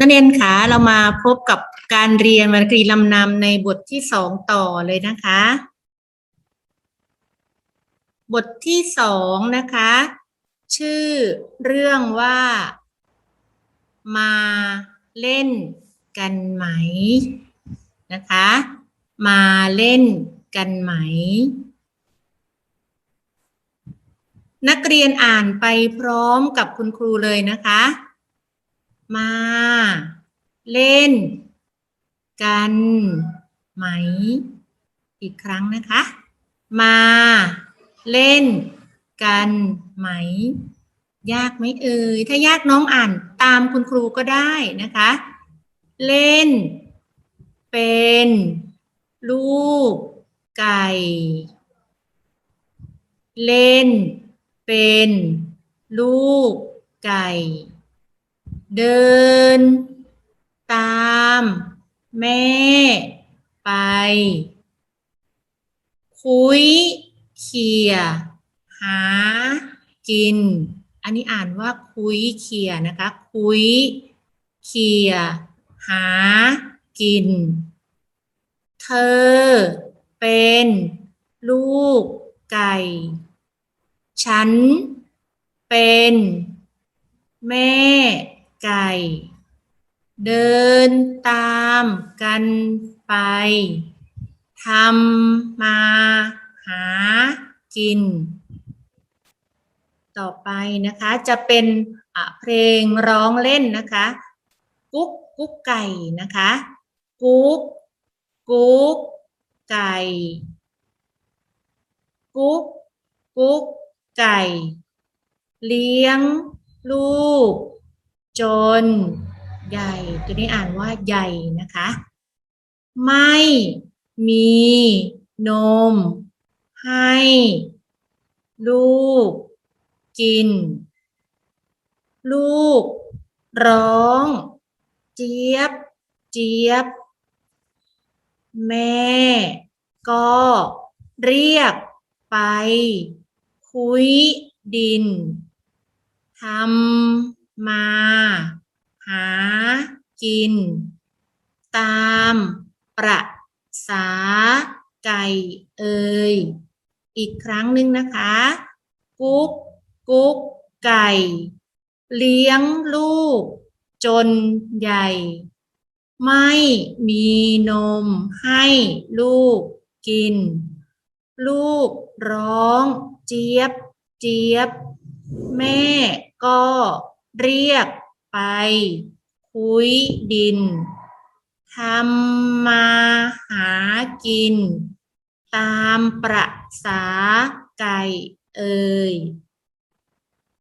นักเรียนคะเรามาพบกับการเรียนวรรณคดีลำนำในบทที่สองต่อเลยนะคะ บทที่สองนะคะ ชื่อเรื่องว่า มาเล่นกันไหมนะคะ มาเล่นกันไหม นักเรียนอ่านไปพร้อมกับคุณครูเลยนะคะ มา เล่น กันไหม อีกครั้งนะคะ มา เล่น กันไหม ยากไหมเอ่ยถ้ายากน้องอ่านตามคุณครูก็ได้นะคะ เล่น เป็น ลูก ไก่ เล่น เป็น ลูก ไก่ เดิน ตามแม่ไป คุยเขี่ยหากิน อันนี้อ่านว่าคุยเขี่ยนะคะ คุยเขี่ยหากิน เธอเป็นลูกไก่ ฉันเป็นแม่ไก่ เดินตามกันไปทำมาหากิน ต่อไปนะคะจะเป็นเพลงร้องเล่นนะคะ กุ๊กกุ๊กไก่นะคะ กุ๊กกุ๊กไก่ กุ๊กกุ๊กไก่ เลี้ยงลูกจน ใหญ่ตัวนี้อ่านว่าใหญ่นะคะ ไม่มีนม ให้ ลูก กิน ลูก ร้อง เจี๊ยบ เจี๊ยบ แม่ ก็เรียกไป คุยดินทำมา หา กิน ตามประษาไก่เอ่ยอีกครั้งหนึ่งนะคะ กุ๊กกุ๊กไก่ เลี้ยงลูก จนใหญ่ ไม่มีนมให้ลูกกิน ลูกร้องเจี๊ยบ เจี๊ยบ แม่ก็เรียกไป คุยดินทำมาหากิน ตามประษาไก่เอ่ย